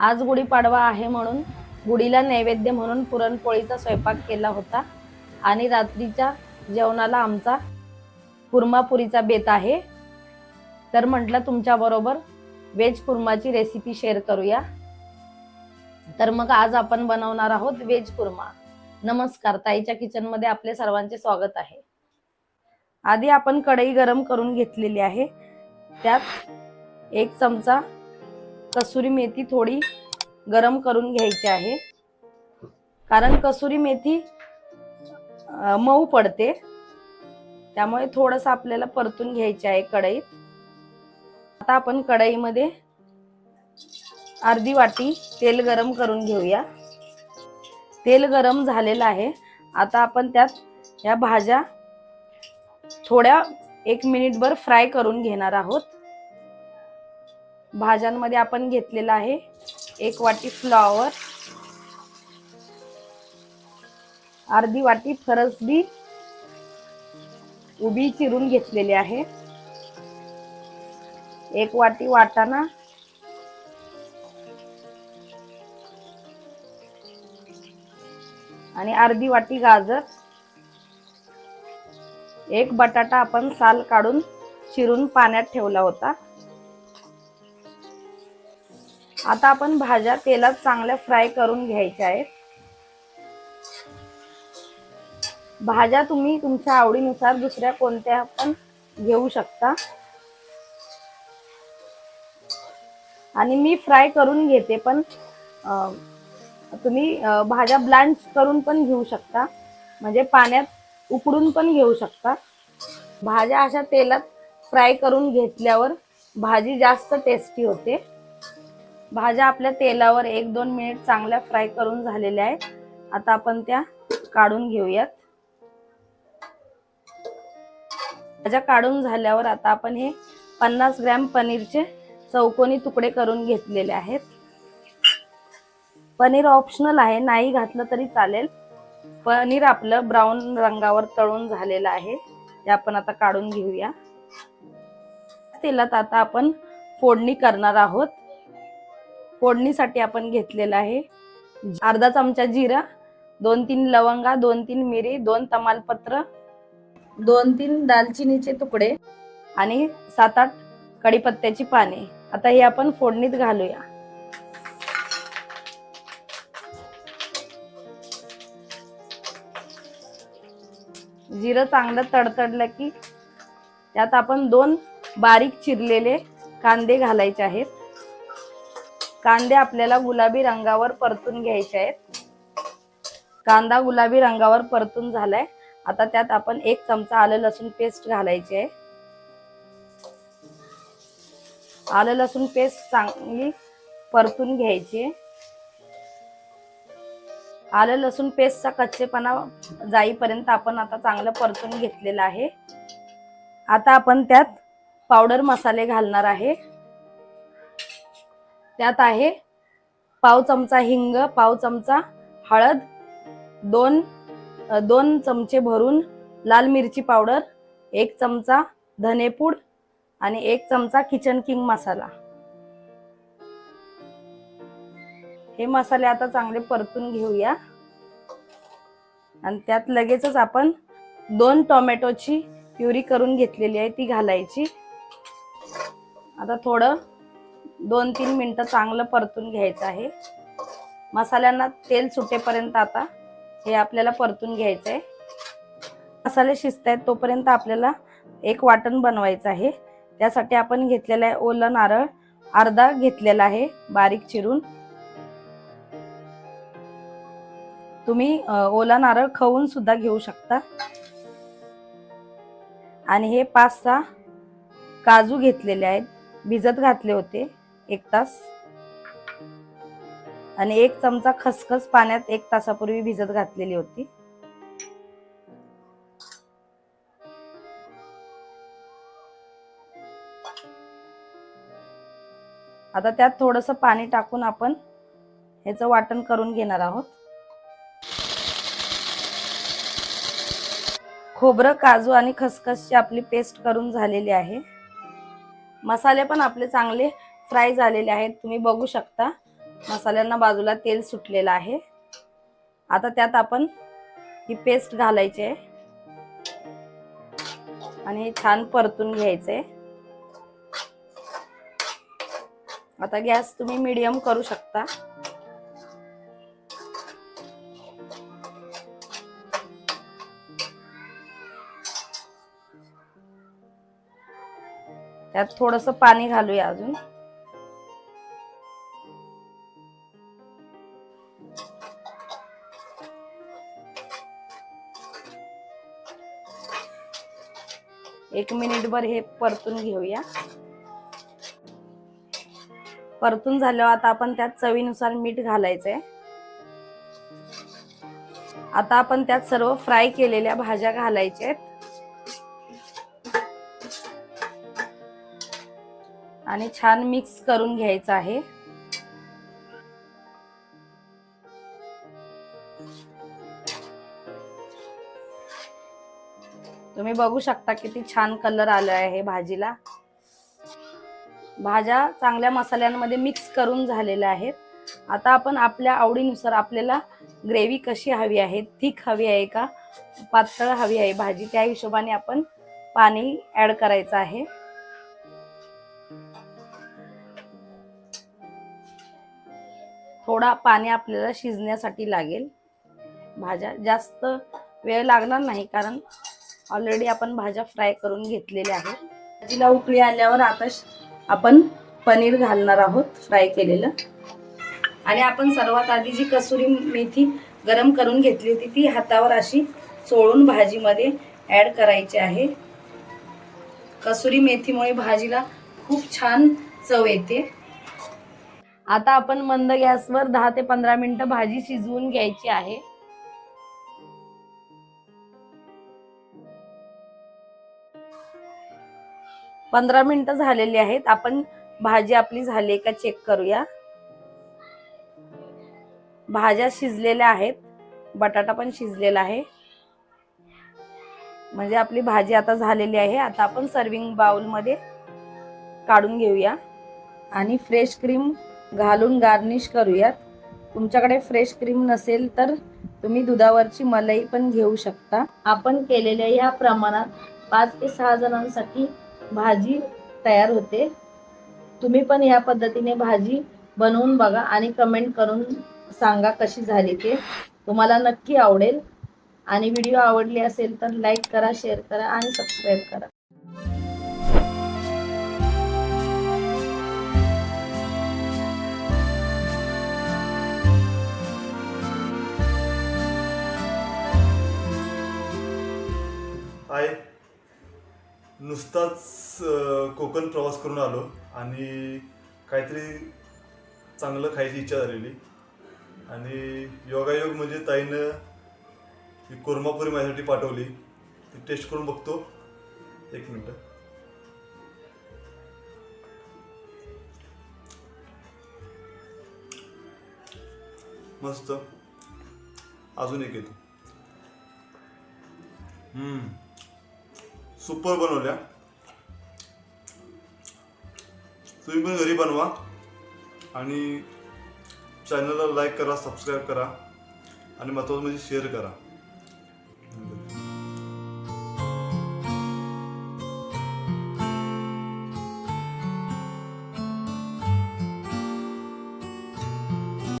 आज गुढीपाडवा आहे म्हणून गुढीला नैवेद्य म्हणून पुरणपोळीचा स्वयंपाक केला होता. आणि रात्रीच्या जेवणाला आमचा कुर्मापुरीचा बेत आहे. तर म्हटलं तुमच्याबरोबर व्हेज कुर्माची रेसिपी शेअर करूया. तर मग आज आपण बनवणार आहोत व्हेज कुर्मा. नमस्कार ताईच्या किचनमध्ये आपले सर्वांचे स्वागत आहे. आधी आपण कढई गरम करून घेतलेली आहे. त्यात एक चमचा कसुरी मेथी थोडी गरम करून घ्यायची आहे. कारण कसुरी मेथी मऊ पडते. त्यामुळे थोडस आपल्याला परतून घ्यायचे आहे कढईत. आता आपण कढईमध्ये अर्धी वाटी तेल गरम करून घेऊया. तेल गरम झालेलं आहे. आता आपण त्यात या भाज्या थोड्या एक मिनिटभर फ्राय करून घेणार आहोत. भाज्यांमध्ये आपण घेतलेला आहे. एक वाटी फ्लॉवर. अर्धी वाटी फरसबी. उभी चिरून घेतलेली आहे. एक वाटी वाटाणा. आणि अर्धी वाटी गाजर. एक बटाटा आपण साल काढून चिरून पाण्यात ठेवला होता. आता आपण भाज्या तेलात चांगल्या फ्राय करून घ्यायच्या आहेत. भाज्या तुम्ही तुमच्या आवडीनुसार दुसऱ्या कोणत्या पण घेऊ शकता. आणि मी फ्राय करून घेते पण तुम्ही भाज्या ब्लांच करून पण घेऊ शकता. म्हणजे पाण्यात उकडून पण घेऊ शकता. भाज्या अशा तेलात फ्राय करून घेतल्यावर भाजी जास्त टेस्टी होते. भाज्या आपल्या तेलावर एक दोन मिनिट चांगल्या फ्राय करून झालेल्या आहेत. आता आपण त्या काढून घेऊयात. भाज्या काढून झाल्यावर आता आपण हे पन्नास ग्रॅम पनीरचे चौकोनी तुकडे करून घेतलेले आहेत. पनीर ऑप्शनल आहे नाही घातलं तरी चालेल. पनीर आपलं ब्राऊन रंगावर तळून झालेलं आहे. ते आपण आता काढून घेऊया. तेलात आता आपण फोडणी करणार आहोत. फोडणीसाठी आपण घेतलेलं आहे. अर्धा चमचा जिरा दोन तीन लवंगा दोन तीन मिरी दोन तमालपत्र दोन तीन दालचिनीचे तुकडे आणि सात आठ कढीपत्त्याची पाने. आता हे आपण फोडणीत घालूया. जिरं चांगलं तडतडलं की त्यात आपण दोन बारीक चिरलेले कांदे घालायचे आहेत. कांदे आपल्याला गुलाबी रंगावर परतून घ्यायचे आहेत. कांदा गुलाबी रंगावर परतून झालाय. आता त्यात आपण एक चमचा आलं लसूण पेस्ट घालायची आहे. आलं लसूण पेस्ट चांगली परतून घ्यायची आलं लसूण पेस्टचा कच्चेपणा जाईपर्यंत आपण आता चांगलं परतून घेतलेलं आहे. आता आपण त्यात पावडर मसाले घालणार आहे. त्यात आहे पाव चमचा हिंग पाव चमचा हळद दोन दोन चमचे भरून लाल मिरची पावडर एक चमचा धनेपूड आणि एक चमचा किचन किंग मसाला. हे मसाले आता चांगले परतून घेऊया. आणि त्यात लगेचच आपण दोन टोमॅटोची प्युरी करून घेतलेली आहे ती घालायची. आता थोडं दोन तीन मिनटं चांगलं परतून घ्यायचं आहे. मसाल्यांना तेल सुटेपर्यंत आता हे आपल्याला परतून घ्यायचं आहे मसाले शिजत आहेत तोपर्यंत आपल्याला एक वाटण बनवायचं आहे. त्यासाठी आपण घेतलेलं आहे ओलं नारळ. अर्धा घेतलेला आहे बारीक चिरून. तुम्ही ओला नारळ खवून सुद्धा घेऊ शकता. आणि हे पाच सहा काजू घेतलेले आहेत. भिजत घातले होते एक तास. आणि एक चमचा खसखस पाण्यात एक तासापूर्वी भिजत घातलेली होती. आता त्यात थोडस पाणी टाकून आपण ह्याचं वाटण करून घेणार आहोत. खोबरं काजू आणि खसखसची आपली पेस्ट करून झालेली आहे. मसाले पण आपले चांगले फ्राय झालेले आहेत. तुम्ही बघू शकता. मसाल्यांना बाजूला तेल सुटलेलं आहे. आता त्यात आपण ही पेस्ट घालायची आहे. आणि हे छान परतून घ्यायचंय आता गॅस तुम्ही मीडियम करू शकता. त्यात थोडस पाणी घालूया अजून. एक मिनिटभर हे परतून घेऊया. परतून झाल्यावर आता आपण त्यात चवीनुसार मीठ घालायचंय. आता आपण त्यात सर्व फ्राय केलेल्या भाज्या घालायच्या आणि छान मिक्स करून घ्यायचं आहे. तुम्ही बघू शकता किती छान कलर आला आहे भाजीला. भाज्या चांगल्या मसाल्यांमध्ये मिक्स करून झालेल्या आहेत. आता आपण आपल्या आवडीनुसार आपल्याला ग्रेव्ही कशी हवी आहे थिक हवी आहे का पातळ हवी आहे भाजी त्या हिशोबाने आपण पाणी ऍड करायचं आहे. थोडा पाणी आपल्याला शिजण्यासाठी लागेल. भाज्या जास्त वेळ लागणार नाही कारण ऑलरेडी आपण भाज्या फ्राय करून घेतलेल्या आहेत. भाजीला उकळी आल्यावर आता आपण पनीर घालणार आहोत फ्राय केलेलं. आणि आपण सर्वात आधी जी कसुरी मेथी गरम करून घेतली होती ती हातावर अशी चोळून भाजीमध्ये ॲड करायची आहे. कसुरी मेथीमुळे भाजीला खूप छान चव येते. आता आपण मंद गॅसवर दहा ते पंधरा मिनिटं भाजी शिजवून घ्यायची आहे. पंधरा मिनिटं झालेली आहेत. आपण भाजी आपली झाली का चेक करूया. भाज्या शिजलेल्या आहेत. बटाटा पण शिजलेला आहे. म्हणजे आपली भाजी आता झालेली आहे. आता आपण सर्विंग बाउलमध्ये काढून घेऊया. आणि फ्रेश क्रीम घालून गार्निश करूयात. तुमच्याकडे फ्रेश क्रीम नसेल तर तुम्ही दुधावरची मलाई पण घेऊ शकता. आपण केलेल्या या प्रमाणात पाच ते सहा जणांसाठी भाजी तयार होते. तुम्ही पण या पद्धतीने भाजी बनवून बघा आणि कमेंट करून सांगा कशी झाली ते. तुम्हाला नक्की आवडेल. आणि व्हिडिओ आवडली असेल तर लाईक करा शेअर करा आणि सबस्क्राईब करा. आहे नुसताच कोकण प्रवास करून आलो आणि काहीतरी चांगलं खायची इच्छा झालेली. आणि योगायोग म्हणजे ताईनं ही कोरमापुरी माझ्यासाठी पाठवली. ती टेस्ट करून बघतो. एक मिनटं. मस्त. अजून एक येतो. हम्म. सुपर बनवल्या. तुम्ही पण घरी बनवा. आणि चॅनलला लाईक करा सबस्क्राईब करा. आणि महत्त्वाचं म्हणजे शेअर करा.